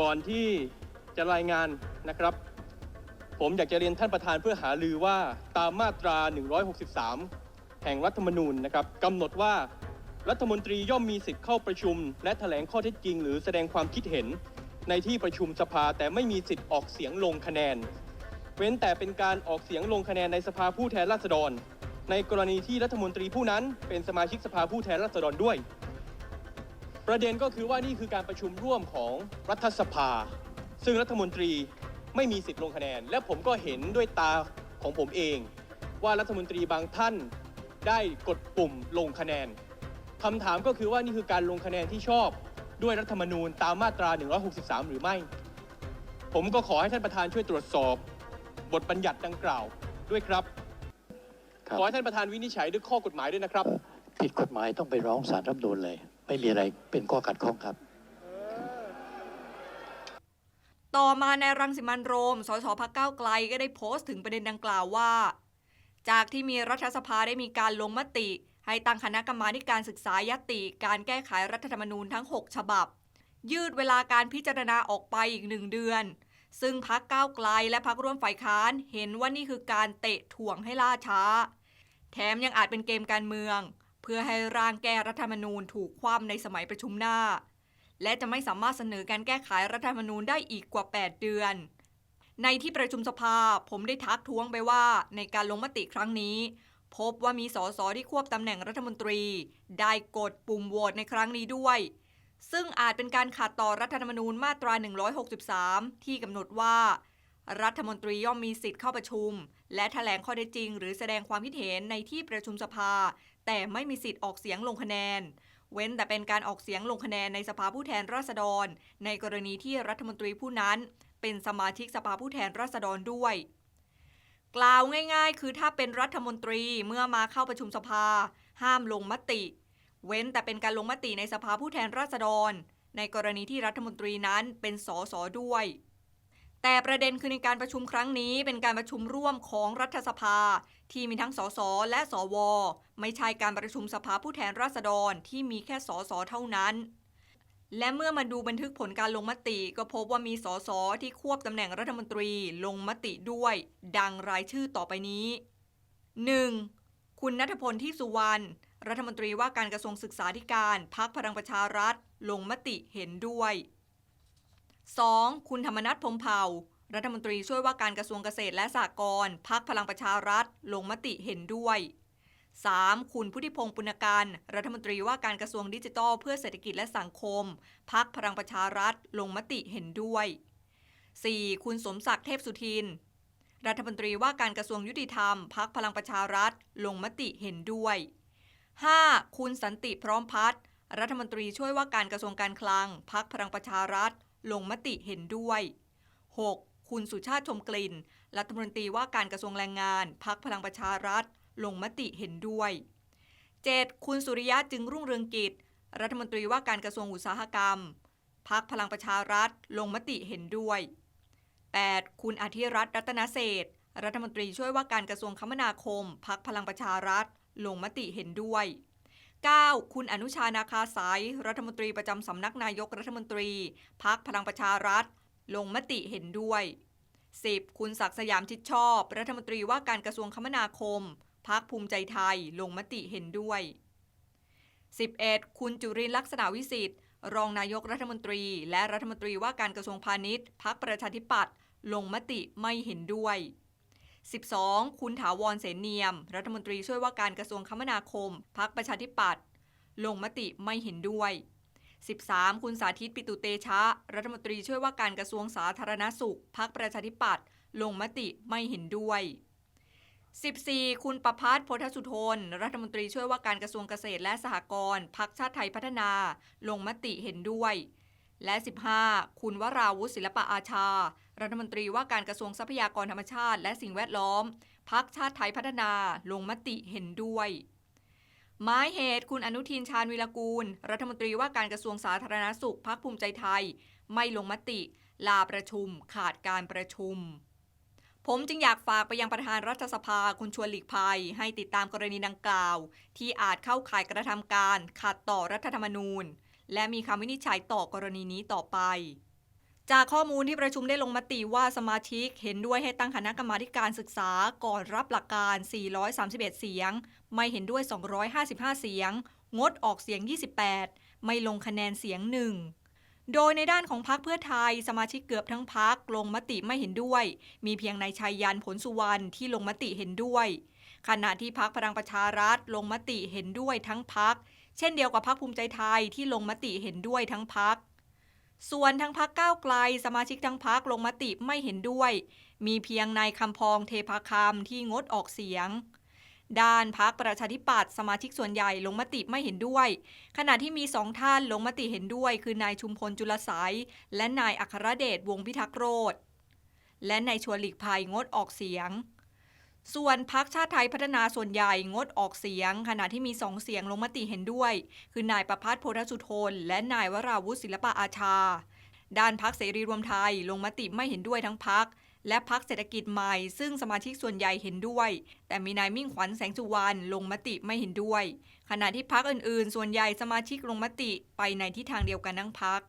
ก่อนที่จะรายงานนะครับ ผมอยากจะเรียนท่านประธานเพื่อหาลือว่าตามมาตรา 163 แห่งรัฐธรรมนูญนะครับกำหนดว่ารัฐมนตรีย่อมมีสิทธิ์เข้าประชุม และแถลงข้อเท็จจริง หรือแสดงความคิดเห็นในที่ประชุมสภาแต่ไม่มีสิทธิ์ออกเสียงลงคะแนน เว้นแต่เป็นการออกเสียงลงคะแนนในสภาผู้แทนราษฎร ในกรณีที่รัฐมนตรีผู้นั้นเป็นสมาชิกสภาผู้แทนราษฎรด้วย ประเด็นก็คือว่านี่คือการประชุมร่วมของรัฐสภา ซึ่งรัฐมนตรีไม่มีสิทธิ์ลงคะแนน และผมก็เห็นด้วยตาของผมเอง ว่ารัฐมนตรีบางท่านได้กดปุ่มลงคะแนนคำถามก็คือว่านี่คือการลงคะแนนที่ชอบด้วยรัฐธรรมนูญตามมาตรา 163 หรือไม่ ผมก็ขอให้ท่านประธานช่วยตรวจสอบ บทบัญญัติดังกล่าวด้วยครับครับขอให้ท่านประธานวินิจฉัยด้วยข้อกฎหมายด้วยนะครับเอ่อผิดกฎหมายต้องไปร้องศาลรัฐธรรมนูญเลย ไม่มีอะไรเป็นข้อขัดข้องครับ ต่อมาในรังสิมันต์โรม สสพักเก้าวไกลก็ได้โพสต์ถึงประเด็นดังกล่าวว่า จากที่มีรัฐสภาได้มีการลงมติ ให้ตั้งคณะกรรมาธิการศึกษายติ การแก้ไขรัฐธรรมนูญทั้ง 6 ฉบับ ยืดเวลาการพิจารณาออกไปอีกหนึ่งเดือน ซึ่งพักก้าวไกลและพักร่วมฝ่ายค้านเห็นว่านี่คือการเตะถ่วงให้ล่าช้า แถมยังอาจเป็นเกมการเมือง พื่อให้ร่างแก้รัฐธรรมนูญถูกคว่ำในสมัยประชุมหน้า และจะไม่สามารถเสนอการแก้ไขรัฐธรรมนูญได้อีกกว่า 8 เดือน ในที่ประชุมสภาผมได้ทักท้วงไปว่าในการลงมติครั้งนี้ พบว่ามีสสที่ควบตำแหน่งรัฐมนตรี ได้กดปุ่มโหวตในครั้งนี้ด้วย ซึ่งอาจเป็นการขัดต่อรัฐธรรมนูญมาตรา 163 ที่กำหนดว่า รัฐมนตรีย่อมมีสิทธิ์เข้าประชุม และแถลงข้อเท็จจริง หรือแสดงความคิดเห็นในที่ประชุมสภา แต่ไม่มีสิทธิ์ออกเสียงลงคะแนน เว้นแต่เป็นการออกเสียงลงคะแนนในสภาผู้แทนราษฎร ในกรณีที่รัฐมนตรีผู้นั้น เป็นสมาชิกสภาผู้แทนราษฎรด้วย กล่าวง่ายๆ คือถ้าเป็นรัฐมนตรีเมื่อมาเข้าประชุมสภา ห้ามลงมติ เว้นแต่เป็นการลงมติในสภาผู้แทนราษฎร ในกรณีที่รัฐมนตรีนั้นเป็นสสด้วย แต่ประเด็นคือในการประชุมครั้งนี้เป็นการประชุมร่วมของรัฐสภา ที่มีทั้งสสและสว ไม่ใช่การประชุมสภาผู้แทนราษฎรที่มีแค่สสเท่านั้น และเมื่อมาดูบันทึกผลการลงมติ ก็พบว่ามีสสที่ควบตำแหน่งรัฐมนตรีลงมติด้วย ดังรายชื่อต่อไปนี้ 1. คุณนัทพลที่สุวรรณรัฐมนตรีว่าการกระทรวงศึกษาธิการพักพลังประชารัฐ ลงมติเห็นด้วย 2. คุณธรรมนัฐพมเผ่า รัฐมนตรีช่วยว่าการกระทรวงเกษตรและสหกรณ์พักพลังประชารัฐ ลงมติเห็นด้วย 3. คุณพุทธิพงศ์ปุณการรัฐมนตรีว่าการกระทรวงดิจิทัล เพื่อเศรษฐกิจและสังคม พักพลังประชารัฐ ลงมติเห็นด้วย 4. คุณสมศักดิ์เทพสุทิน รัฐมนตรีว่าการกระทรวงยุติธรรม พักพลังประชารัฐ ลงมติเห็นด้วย 5. คุณสันติพร้อมพัฒน์รัฐมนตรีช่วยว่าการกระทรวงการคลัง พักพลังประชารัฐ ลงมติเห็นด้วย 6. คุณสุชาติชมกลิ่น รัฐมนตรีว่าการกระทรวงแรงงาน พักพลังประชารัฐ ลงมติเห็นด้วย 7. คุณสุริยะจึงรุ่งเรืองกิจ รัฐมนตรีว่าการกระทรวงอุตสาหกรรม พักพลังประชารัฐ ลงมติเห็นด้วย 8. คุณอาทิรัตน์รัตนเศษรัฐมนตรีช่วยว่าการกระทรวงคมนาคม พักพลังประชารัฐ ลงมติเห็นด้วย 9. คุณอนุชานาคาสายรัฐมนตรีประจำสำนักนายกรัฐมนตรีพักพลังประชารัฐ ลงมติเห็นด้วย 10. คุณศักดิ์สยามชิดชอบ รัฐมนตรีว่าการกระทรวงคมนาคมพักภูมิใจไทยลงมติเห็นด้วย 11. คุณจุรินทร์ลักษณะวิสิทธิ์ รองนายกรัฐมนตรี และรัฐมนตรีว่าการกระทรวงพาณิชย์พักประชาธิปัตย์ลงมติไม่เห็นด้วย 12. คุณถาวรเสนเนียม รัฐมนตรีช่วยว่าการกระทรวงคมนาคม พักประชาธิปัตย์ลงมติไม่เห็นด้วย 13. คุณสาธิตปิตุเตชะ รัฐมนตรีช่วยว่าการกระทรวงสาธารณสุข พักประชาธิปัตย์ลงมติไม่เห็นด้วย 14. คุณประพัฒน์โพธสุทน รัฐมนตรีช่วยว่าการกระทรวงเกษตรและสหกรณ์พักชาติไทยพัฒนา ลงมติเห็นด้วย และ 15. คุณวราวุฒิศิลปะอาชา รัฐมนตรีว่าการกระทรวงทรัพยากรธรรมชาติ และสิ่งแวดล้อมพักชาติไทยพัฒนาลงมติเห็นด้วย หมายเหตุคุณอนุทินชาญวิรกูล รัฐมนตรีว่าการกระทรวงสาธารณสุขพักภูมิใจไทย ไม่ลงมติ ลาประชุม ขาดการประชุม ผมจึงอยากฝากไปยังประธานรัฐสภาคุณชวนหลีกภัย ให้ติดตามกรณีดังกล่าว ที่อาจเข้าข่ายกระทำการขัดต่อรัฐธรรมนูญ และมีคำวินิจฉัยต่อกรณีนี้ต่อไป จากข้อมูลที่ประชุมได้ลงมติว่าสมาชิกเห็นด้วยให้ตั้งคณะกรรมาการศึกษาก่อนรับหลักการ 431 เสียง ไม่เห็นด้วย 255 เสียง งดออกเสียง 28 ไม่ลงคะแนนเสียงหนึ่งโดยในด้านของพรรคเพื่อไทย สมาชิกเกือบทั้งพรรคลงมติไม่เห็นด้วย มีเพียงนายชัยยันผลสุวรรณที่ลงมติเห็นด้วย ขณะที่พรรคพลังประชารัฐลงมติเห็นด้วยทั้งพรรค เช่นเดียวกับพรรคภูมิใจไทยที่ลงมติเห็นด้วยทั้งพรรคส่วนทางพรรคก้าวไกลสมาชิกทั้งพรรคลงมติไม่เห็นด้วย มีเพียงนายคำพองเทพาคำที่งดออกเสียง ด้านพรรคประชาธิปัตย์สมาชิกส่วนใหญ่ลงมติไม่เห็นด้วย ขณะที่มีสองท่านลงมติเห็นด้วย คือนายชุมพลจุลสายและนายอัครเดชวงพิทักษ์โรธและนายชวนหลีกภัยงดออกเสียง ส่วนพรรคชาติไทยพัฒนาส่วนใหญ่งดออกเสียง ขณะที่มีสองเสียงลงมติเห็นด้วย คือนายประพัฒน์โพธสุทน และนายวราวุฒิศิลปะอาชา ด้านพักเสรีรวมไทยลงมติไม่เห็นด้วยทั้งพักและพักเศรษฐกิจใหม่ ซึ่งสมาชิกส่วนใหญ่เห็นด้วย แต่มีนายมิ่งขวัญแสงสุวรรณลงมติไม่เห็นด้วย ขณะที่พักอื่นๆ ส่วนใหญ่สมาชิกลงมติไปในทิศทางเดียวกันทั้งพัก